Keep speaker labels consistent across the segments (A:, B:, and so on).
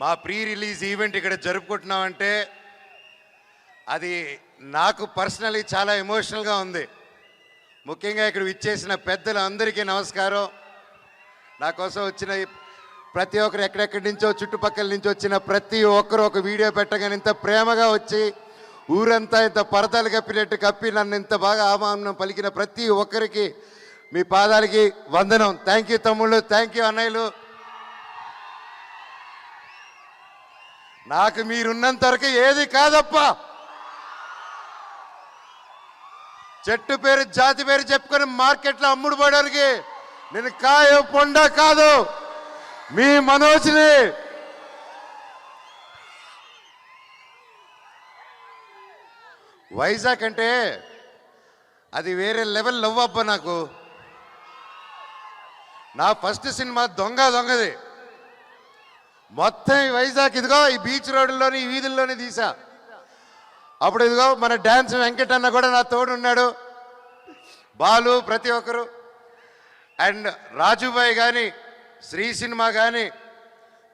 A: మా pre release event ఇక్కడ జరుపుకుంటున్నామంటే అది నాకు పర్సనలీ చాలా ఎమోషనల్గా ఉంది. ముఖ్యంగా ఇక్కడ విచ్చేసిన పెద్దలందరికీ నమస్కారం. నా కోసం వచ్చిన ప్రతి ఒక్కరు ఎక్కడెక్కడి నుంచో చుట్టుపక్కల నుంచి వచ్చిన ప్రతి ఒక్కరు ఒక వీడియో పెట్టగానే ఇంత ప్రేమగా వచ్చి ఊరంతా ఇంత పరదాలు కప్పినట్టు కప్పి నన్ను ఇంత బాగా ఆహ్వానం పలికిన ప్రతి ఒక్కరికి మీ పాదాలకి వందనం. థ్యాంక్ యూ తమ్ముళ్ళు థ్యాంక్ యూ అన్నయ్యలు. నాకు మీరున్నంత వరకు ఏది కాదప్పా. చెట్టు పేరు జాతి పేరు చెప్పుకొని మార్కెట్లో అమ్ముడు పోవడానికి నేను కాయ పొండ కాదు. మీ మనోజ్ని వైజాగ్ అంటే అది వేరే లెవెల్ లవ్ అబ్బా నాకు. నా ఫస్ట్ సినిమా దొంగ దొంగది. మొత్తం ఈ వైజాగ్ ఇదిగో ఈ బీచ్ రోడ్లోని ఈ వీధుల్లోనే తీసా. అప్పుడు ఇదిగో మన డ్యాన్స్ వెంకట్ అన్న కూడా నా తోడు ఉన్నాడు. బాలు ప్రతి ఒక్కరు. అండ్ రాజుబాయ్ కానీ శ్రీ సినిమా కానీ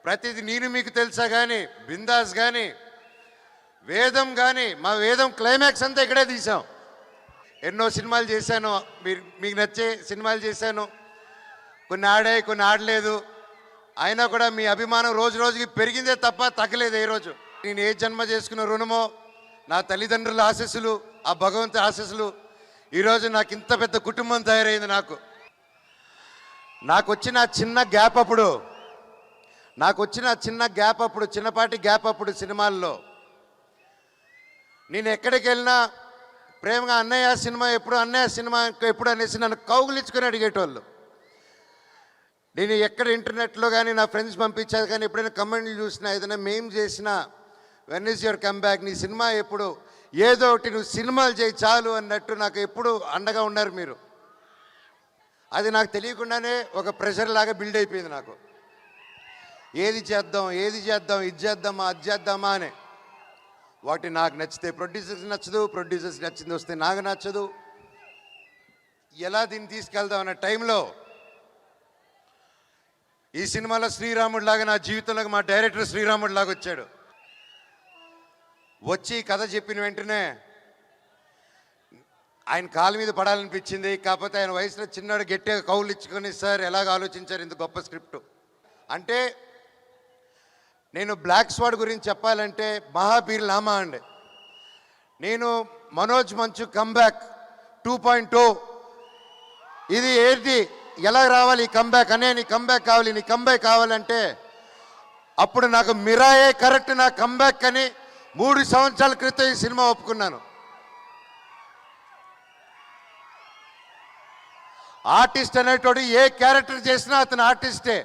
A: ప్రతిది నేను మీకు తెలుసా కానీ బిందాస్ కానీ వేదం కానీ మా వేదం క్లైమాక్స్ అంతా ఇక్కడే తీసాం. ఎన్నో సినిమాలు చేశాను. మీరు మీకు నచ్చే సినిమాలు చేశాను. కొన్ని ఆడాయి కొన్ని ఆడలేదు. అయినా కూడా మీ అభిమానం రోజు రోజుకి పెరిగిందే తప్ప తగ్గలేదు ఏ రోజు నేను ఏ జన్మ చేసుకున్న రుణమో నా తల్లిదండ్రుల ఆశస్సులు ఆ భగవంతు ఆశస్సులు ఈరోజు నాకు ఇంత పెద్ద కుటుంబం తయారైంది నాకు. నాకు వచ్చిన చిన్న గ్యాప్ అప్పుడు నాకు వచ్చిన చిన్న గ్యాప్ అప్పుడు చిన్నపాటి గ్యాప్ అప్పుడు సినిమాల్లో. నేను ఎక్కడికి వెళ్ళినా ప్రేమగా అన్నయ్య సినిమా ఎప్పుడు అన్నయ్య సినిమా ఎప్పుడు అనేసి నన్ను కౌగులించుకొని అడిగేటోళ్ళు. నేను ఎక్కడ ఇంటర్నెట్లో కానీ నా ఫ్రెండ్స్ పంపించారు కానీ ఎప్పుడైనా కమెంట్లు చూసినా ఏదైనా మేం చేసినా వెన్ ఇస్ యువర్ కమ్బ్యాక్ నీ సినిమా ఎప్పుడు? ఏదో ఒకటి నువ్వు సినిమాలు చేయి చాలు అన్నట్టు నాకు ఎప్పుడు అండగా ఉన్నారు మీరు. అది నాకు తెలియకుండానే ఒక ప్రెషర్ లాగా బిల్డ్ అయిపోయింది నాకు. ఏది చేద్దాం ఏది చేద్దాం ఇది చేద్దామా అది చేద్దామా అని. వాటి నాకు నచ్చితే ప్రొడ్యూసర్స్ నచ్చదు ప్రొడ్యూసర్స్ నచ్చింది వస్తే నాకు నచ్చదు. ఎలా దీన్ని తీసుకెళ్దాం అన్న టైంలో ఈ సినిమాలో శ్రీరాముడు లాగా నా జీవితంలోకి మా డైరెక్టర్ శ్రీరాముడు లాగా వచ్చాడు. వచ్చి కథ చెప్పిన వెంటనే ఆయన కాలు మీద పడాలనిపించింది. కాకపోతే ఆయన వయసులో చిన్నాడు గట్టిగా కౌలు ఇచ్చుకొని సార్ ఎలాగ ఆలోచించారు ఇంత గొప్ప స్క్రిప్ట్? అంటే నేను బ్లాక్ స్వాడ్ గురించి చెప్పాలంటే మహాబీర్ లామా అండి. నేను మనోజ్ మంచు కంబ్యాక్ టూ పాయింట్ టూ ఇది ఏది? ఎలా రావాలి కంబ్యాక్ అనే నీ కంబ్యాక్ కావాలి నీ కంబ్యాక్ కావాలంటే అప్పుడు నాకు మిరాయే కరెక్ట్ నా కంబ్యాక్ అని మూడు సంవత్సరాల క్రితం ఈ సినిమా ఒప్పుకున్నాను. ఆర్టిస్ట్ అనేటోడు ఏ క్యారెక్టర్ చేసినా అతను ఆర్టిస్టే.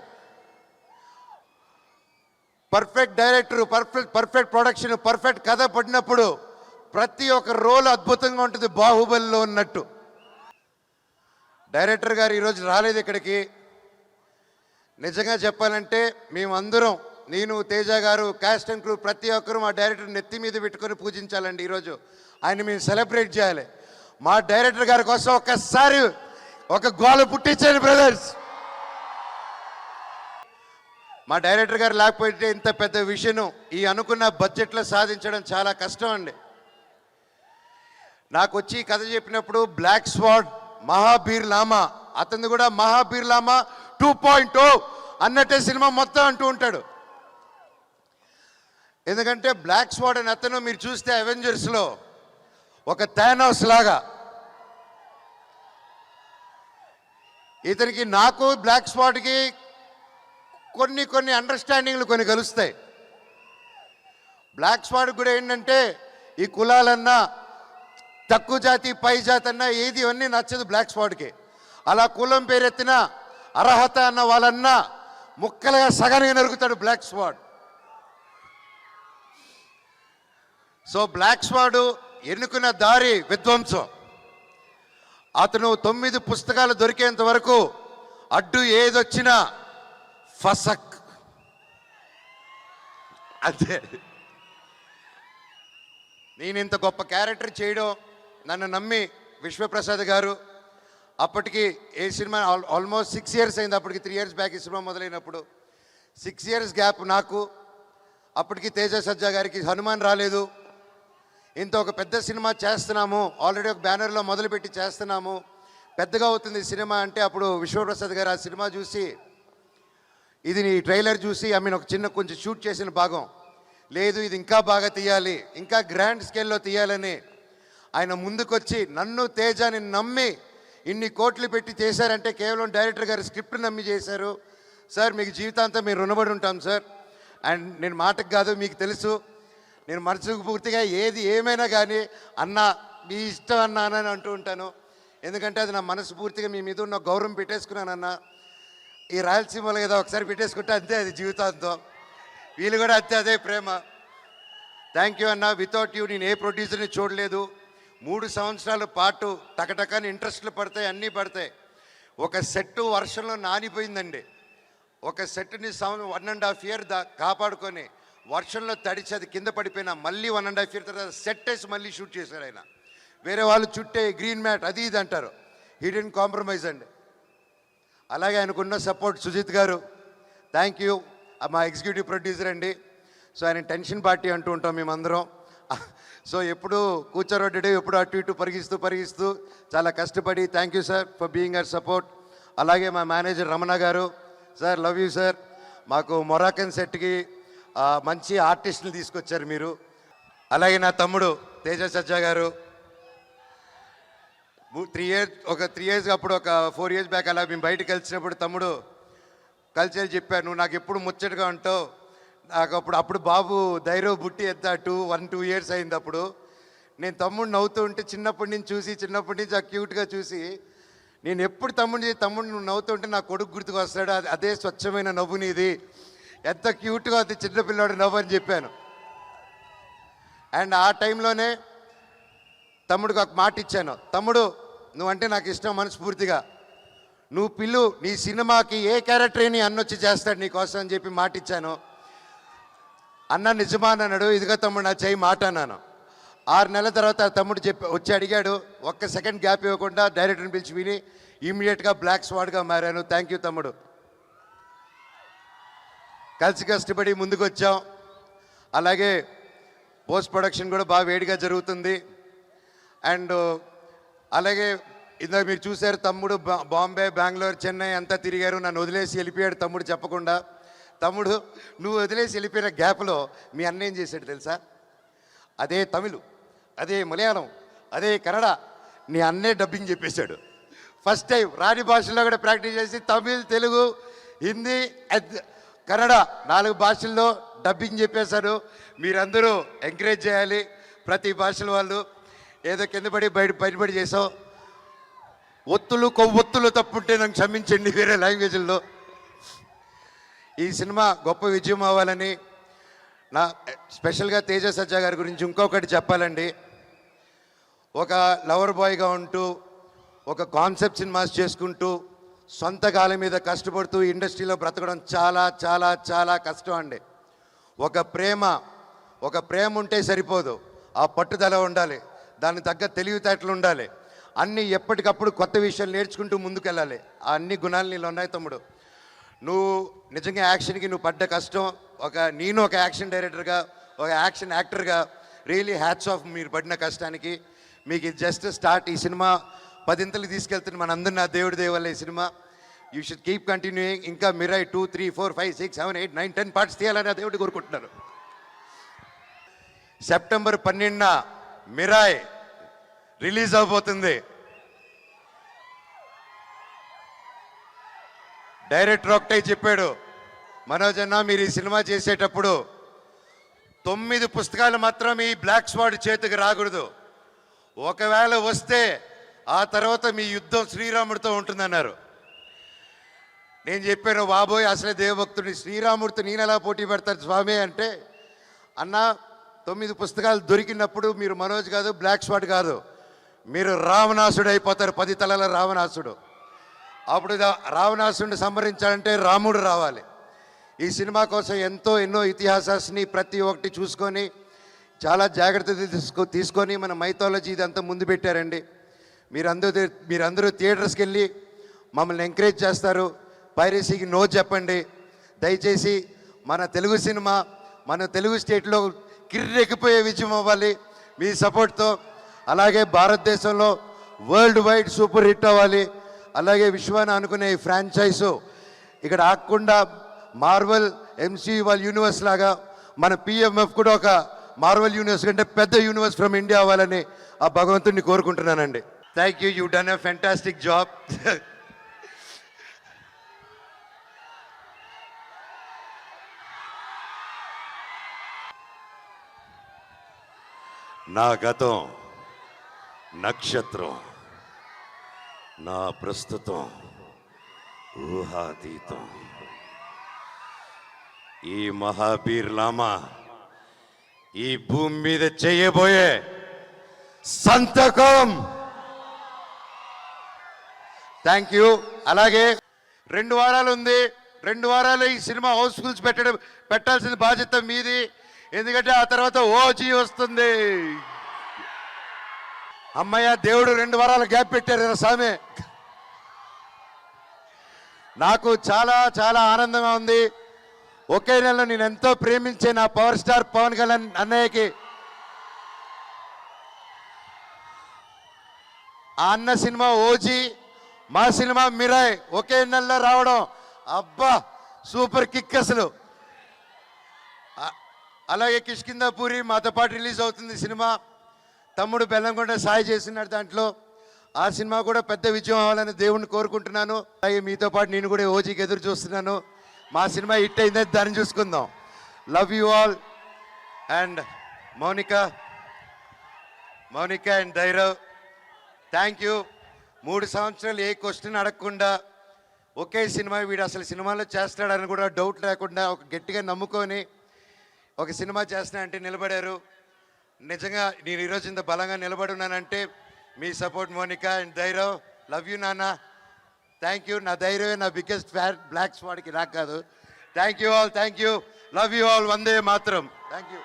A: Perfect director perfect perfect production perfect కథ పడినప్పుడు ప్రతి ఒక్క రోల్ అద్భుతంగా ఉంటుంది బాహుబలిలో ఉన్నట్టు. డైరెక్టర్ గారు ఈరోజు రాలేదు ఇక్కడికి. నిజంగా చెప్పాలంటే మేమందరం నేను తేజ గారు క్యాస్ట్ అండ్ క్రూ ప్రతి ఒక్కరు మా డైరెక్టర్ నెత్తి మీద పెట్టుకొని పూజించాలండి ఈరోజు. ఆయన మేము సెలబ్రేట్ చేయాలి. మా డైరెక్టర్ గారి కోసం ఒక్కసారి ఒక గోల పుట్టించండి బ్రదర్స్. మా డైరెక్టర్ గారు లేకపోతే ఇంత పెద్ద విషయం ఈ అనుకున్న బడ్జెట్లో సాధించడం చాలా కష్టం అండి. నాకు వచ్చి కథ చెప్పినప్పుడు బ్లాక్ స్వాడ్ మహాబీర్ లామా. అతను కూడా మహాబీర్ లామా టూ పాయింట్ అన్నట్టే సినిమా మొత్తం అంటూ ఉంటాడు. ఎందుకంటే బ్లాక్ స్వాడ్ అని అతను మీరు చూస్తే అవెంజర్స్లో ఒక థానోస్ లాగా. ఇతనికి నాకు బ్లాక్ స్పాట్కి కొన్ని కొన్ని అండర్స్టాండింగ్లు కొన్ని కలుస్తాయి. బ్లాక్ స్పాట్ కూడా ఏంటంటే ఈ కులాలన్నా తక్కువ జాతి పై జాతి అన్నా ఏది అన్నీ నచ్చదు బ్లాక్ స్పాట్కి అలా కులం పేరెత్తిన అర్హత అన్న వాళ్ళన్నా ముక్కలుగా సగానికి నరుగుతాడు black spot so black spot ఎన్నుకున్న దారి విధ్వంసం. అతను తొమ్మిది పుస్తకాలు దొరికేంత వరకు అడ్డు ఏదొచ్చినా ఫసక్. అంతే నేను ఇంత గొప్ప క్యారెక్టర్ చేయడం నన్ను నమ్మి విశ్వప్రసాద్ గారు అప్పటికి ఏ సినిమా ఆల్మోస్ట్ సిక్స్ ఇయర్స్ అయింది అప్పటికి త్రీ ఇయర్స్ బ్యాక్ ఈ సినిమా మొదలైనప్పుడు. సిక్స్ ఇయర్స్ గ్యాప్ నాకు. అప్పటికి తేజ సజ్జా గారికి హనుమాన్ రాలేదు. ఇంత ఒక పెద్ద సినిమా చేస్తున్నాము. ఆల్రెడీ ఒక బ్యానర్లో మొదలుపెట్టి చేస్తున్నాము. పెద్దగా అవుతుంది సినిమా అంటే అప్పుడు విశ్వప్రసాద్ గారు ఆ సినిమా చూసి ఇది నీ ట్రైలర్ చూసి ఐ మీన్ ఒక చిన్న కొంచెం షూట్ చేసిన భాగం. లేదు ఇది ఇంకా బాగా తీయాలి. ఇంకా గ్రాండ్ స్కేల్లో తీయాలని ఆయన ముందుకొచ్చి నన్ను తేజాని నమ్మి ఇన్ని కోట్లు పెట్టి చేశారంటే కేవలం డైరెక్టర్ గారు స్క్రిప్ట్ నమ్మి చేశారు. సార్ మీకు జీవితాంతం మీరు రుణపడి ఉంటాం సార్. అండ్ నేను మాటకు కాదు మీకు తెలుసు. నేను మనసుకు పూర్తిగా ఏది ఏమైనా కానీ అన్న మీ ఇష్టం అన్నానని అంటూ ఉంటాను. ఎందుకంటే అది నా మనసు పూర్తిగా మీ మీద ఉన్న గౌరవం పెట్టేసుకున్నానన్న ఈ రాయలసీమలో ఏదో ఒకసారి పెట్టేసుకుంటే అంతే అది జీవితాంతం. వీళ్ళు కూడా అంతే అదే ప్రేమ. థ్యాంక్ యూ అన్న. వితౌట్ యూ నేను ఏ ప్రొడ్యూసర్ని చూడలేదు. మూడు సంవత్సరాల పాటు టకటకని ఇంట్రెస్ట్లు పడతాయి అన్నీ పడతాయి. ఒక సెట్టు వర్షంలో నానిపోయిందండి. ఒక సెట్ని సంవ వన్ అండ్ హాఫ్ ఇయర్ దా కాపాడుకొని వర్షంలో తడిచి అది కింద పడిపోయినా మళ్ళీ వన్ అండ్ హాఫ్ ఇయర్ తర్వాత సెట్ వేసి మళ్ళీ షూట్ చేశారు ఆయన. వేరే వాళ్ళు చుట్టే గ్రీన్ మ్యాట్ అది ఇది అంటారు. హీ కాంప్రమైజ్ అండి. అలాగే ఆయనకున్న సపోర్ట్ సుజిత్ గారు. థ్యాంక్ యూ మా ఎగ్జిక్యూటివ్ ప్రొడ్యూసర్ అండి. సో ఆయన టెన్షన్ పార్టీ అంటూ ఉంటాం మేమందరం. సో ఎప్పుడు కూర్చోరొడ్డి ఎప్పుడు అటు ఇటు పరిగిస్తూ పరిగిస్తూ చాలా కష్టపడి thank you sir for being our support అలాగే మా manager Ramana garu sir love you sir మాకు మొరాకన్ సెట్కి మంచి ఆర్టిస్టులు తీసుకొచ్చారు మీరు. అలాగే నా తమ్ముడు తేజ సజ్జా గారు. త్రీ ఇయర్స్ ఒక త్రీ ఇయర్స్ అప్పుడు ఒక ఫోర్ ఇయర్స్ బ్యాక్ అలా మేము బయటకు కలిసినప్పుడు తమ్ముడు కలిసి చెప్పాను నువ్వు నాకు ఎప్పుడు ముచ్చటగా ఉంటావు నాకు అప్పుడు అప్పుడు బాబు ధైర్యం బుట్టి ఎత్తా టూ వన్ టూ ఇయర్స్ అయింది అప్పుడు. నేను తమ్ముడు నవ్వుతూ ఉంటే చిన్నప్పటి నుంచి చూసి చిన్నప్పటి నుంచి ఆ క్యూట్గా చూసి నేను ఎప్పుడు తమ్ముడిని తమ్ముడు నువ్వు నవ్వుతూ ఉంటే నా కొడుకు గుర్తుకు వస్తాడు అది అదే స్వచ్ఛమైన నవ్వు నీది. ఎంత క్యూట్గా అది చిన్నపిల్లాడు నవ్వు అని చెప్పాను. అండ్ ఆ టైంలోనే తమ్ముడికి ఒక మాట ఇచ్చాను. తమ్ముడు నువ్వంటే నాకు ఇష్టం మనస్ఫూర్తిగా. నువ్వు పిల్లు నీ సినిమాకి ఏ క్యారెక్టర్ నీ అన్నొచ్చి చేస్తాడు నీకోసం అని చెప్పి మాట ఇచ్చాను. అన్న నిజమా అన్నాడు. ఇదిగో తమ్ముడు నా చేయి మాట అన్నాను. ఆరు నెలల తర్వాత తమ్ముడు చెప్పి వచ్చి అడిగాడు. ఒక్క సెకండ్ గ్యాప్ ఇవ్వకుండా డైరెక్టర్ని పిలిచి విని ఇమీడియట్గా బ్లాక్ స్వాడ్గా మారాను. థ్యాంక్ యూ తమ్ముడు. కలిసి కష్టపడి ముందుకు వచ్చాం అలాగే పోస్ట్ ప్రొడక్షన్ కూడా బాగా వేడిగా జరుగుతుంది. అండ్ అలాగే ఇందాక మీరు చూశారు తమ్ముడు బా- బాంబే బెంగళూరు చెన్నై అంతా తిరిగారు. నన్ను వదిలేసి వెళ్ళిపోయాడు తమ్ముడు చెప్పకుండా. తమ్ముడు నువ్వు వదిలేసి వెళ్ళిపోయిన గ్యాప్లో మీ అన్న ఏం చేశాడు తెలుసా? అదే తమిళ్ అదే మలయాళం అదే కన్నడ నీ అన్నే డబ్బింగ్ చెప్పేశాడు. ఫస్ట్ టైం రాణి భాషల్లో కూడా ప్రాక్టీస్ చేసి తమిళ్ తెలుగు హిందీ కన్నడ నాలుగు భాషల్లో డబ్బింగ్ చెప్పేశారు. మీరందరూ ఎంకరేజ్ చేయాలి. ప్రతి భాషల వాళ్ళు ఏదో కింద పడి బయట బయటపడి చేసావు. ఒత్తులు కొవ్వొత్తులు తప్పుంటే నన్ను క్షమించండి వేరే లాంగ్వేజ్లో ఈ సినిమా గొప్ప విజయం అవ్వాలని నా స్పెషల్గా తేజ సజ్జా గారి గురించి ఇంకొకటి చెప్పాలండి. ఒక లవర్ బాయ్గా ఉంటూ ఒక కాన్సెప్ట్ సినిమాస్ చేసుకుంటూ సొంత గాలి మీద కష్టపడుతూ ఇండస్ట్రీలో బ్రతకడం చాలా చాలా చాలా కష్టం అండి. ఒక ప్రేమ ఒక ప్రేమ ఉంటే సరిపోదు. ఆ పట్టుదల ఉండాలి. దానికి తగ్గ తెలివితేటలు ఉండాలి. అన్నీ ఎప్పటికప్పుడు కొత్త విషయాలు నేర్చుకుంటూ ముందుకెళ్ళాలి. ఆ అన్ని గుణాలు నీళ్ళు ఉన్నాయి తమ్ముడు. నువ్వు నిజంగా యాక్షన్కి నువ్వు పడ్డ కష్టం ఒక నేను ఒక యాక్షన్ డైరెక్టర్గా ఒక యాక్షన్ యాక్టర్గా రియలీ హ్యాట్స్ ఆఫ్ మీరు పడిన కష్టానికి. మీకు ఇది జస్ట్ స్టార్ట్ ఈ సినిమా పదింతలు తీసుకెళ్తున్న మనందరి నా దేవుడి దేవల్ల ఈ సినిమా. యూ షుడ్ కీప్ కంటిన్యూయింగ్ ఇంకా Mirai two three four five six seven eight nine ten parts తీయాలని దేవుడు దేవుడి కోరుకుంటున్నాను. సెప్టెంబర్ పన్నెండున మిరాయ్ రిలీజ్ అవబోతుంది. డైరెక్టర్ ఒకటే చెప్పాడు మనోజ్ అన్న మీరు ఈ సినిమా చేసేటప్పుడు తొమ్మిది పుస్తకాలు మాత్రం ఈ బ్లాక్ స్వాడ్ చేతికి రాకూడదు. ఒకవేళ వస్తే ఆ తర్వాత మీ యుద్ధం శ్రీరాముడితో ఉంటుందన్నారు. నేను చెప్పాను బాబోయ్ అసలే దేవభక్తుడిని శ్రీరాముడితో నేను ఎలా పోటీ పెడతాను స్వామి? అంటే అన్న తొమ్మిది పుస్తకాలు దొరికినప్పుడు మీరు మనోజ్ కాదు బ్లాక్ స్వాడ్ కాదు. మీరు రావణాసుడు అయిపోతారు పది తలల రావణాసుడు. అప్పుడు రావణాసుని సంహరించాలంటే రాముడు రావాలి. ఈ సినిమా కోసం ఎంతో ఎన్నో ఇతిహాసాన్ని ప్రతి ఒక్కటి చూసుకొని చాలా జాగ్రత్త తీసుకో తీసుకొని మన మైథాలజీ ఇదంతా ముందు పెట్టారండి. మీరందరూ మీరందరూ థియేటర్స్కి వెళ్ళి మమ్మల్ని ఎంకరేజ్ చేస్తారు. పైరసీకి నో చెప్పండి. దయచేసి మన తెలుగు సినిమా మన తెలుగు స్టేట్లో కిర్రెక్కిపోయే విజయం అవ్వాలి. మీ సపోర్ట్తో అలాగే భారతదేశంలో వరల్డ్ వైడ్ సూపర్ హిట్ అవ్వాలి. అలాగే విశ్వాన్ని అనుకునే ఈ ఫ్రాంచైజు ఇక్కడ ఆగకుండా మార్వల్ ఎంసీ వాళ్ళ యూనివర్స్ లాగా మన పిఎంఎఫ్ కూడా ఒక మార్వల్ యూనివర్స్ కంటే పెద్ద యూనివర్స్ ఫ్రమ్ ఇండియా అవ్వాలని ఆ భగవంతుడిని కోరుకుంటున్నానండి. Thank you you done a fantastic job నా గతం నక్షత్రం. నా ప్రస్తుతం ఊహాతీతం. ఈ మహాబీర్ లామా ఈ భూమి మీద చేయబోయే సంతకం. థ్యాంక్ యూ అలాగే రెండు వారాలు ఉంది. రెండు వారాలు ఈ సినిమా హౌస్ఫుల్స్ పెట్టడం పెట్టాల్సిన బాధ్యత మీది. ఎందుకంటే ఆ తర్వాత ఓజీ వస్తుంది. అమ్మయ్య దేవుడు రెండు వారాలు గ్యాప్ పెట్టారు కదా స్వామి. నాకు చాలా చాలా ఆనందంగా ఉంది. ఒకే నెలలో నేను ఎంతో ప్రేమించే నా పవర్ స్టార్ పవన్ కళ్యాణ్ అన్నయ్యకి. ఆ అన్న సినిమా ఓజీ మా సినిమా మిరాయ్ ఒకే నెలలో రావడం. అబ్బా సూపర్ కిక్ అసలు. అలాగే కిష్కిందాపూరి మాతో పాటు రిలీజ్ అవుతుంది సినిమా. తమ్ముడు బెల్లంకొండ సాయి చేస్తున్నాడు దాంట్లో. ఆ సినిమా కూడా పెద్ద విజయం అవ్వాలని దేవుణ్ణి కోరుకుంటున్నాను. అలాగే మీతో పాటు నేను కూడా ఓజీకి ఎదురు చూస్తున్నాను. మా సినిమా హిట్ అయిందని దాన్ని చూసుకుందాం. Love you all and Mounika Mounika and Dhairav thank you మూడు సంవత్సరాలు ఏ క్వశ్చన్ అడగకుండా ఒకే సినిమా వీడు అసలు సినిమాలో చేస్తాడని కూడా డౌట్ లేకుండా ఒక గట్టిగా నమ్ముకొని ఒక సినిమా చేస్తున్నా అంటే నిలబడారు. నిజంగా నేను ఈరోజు ఇంత బలంగా నిలబడి ఉన్నానంటే మీ సపోర్ట్ మోనికా అండ్ ధైర్యం లవ్ యూ నాన్న. థ్యాంక్ యూ నా ధైర్యమే నా బిగ్గెస్ట్ ఫ్యాన్ బ్లాక్ స్పాట్కి నాకు కాదు. Thank you all thank you love you all వందే మాత్రం. Thank you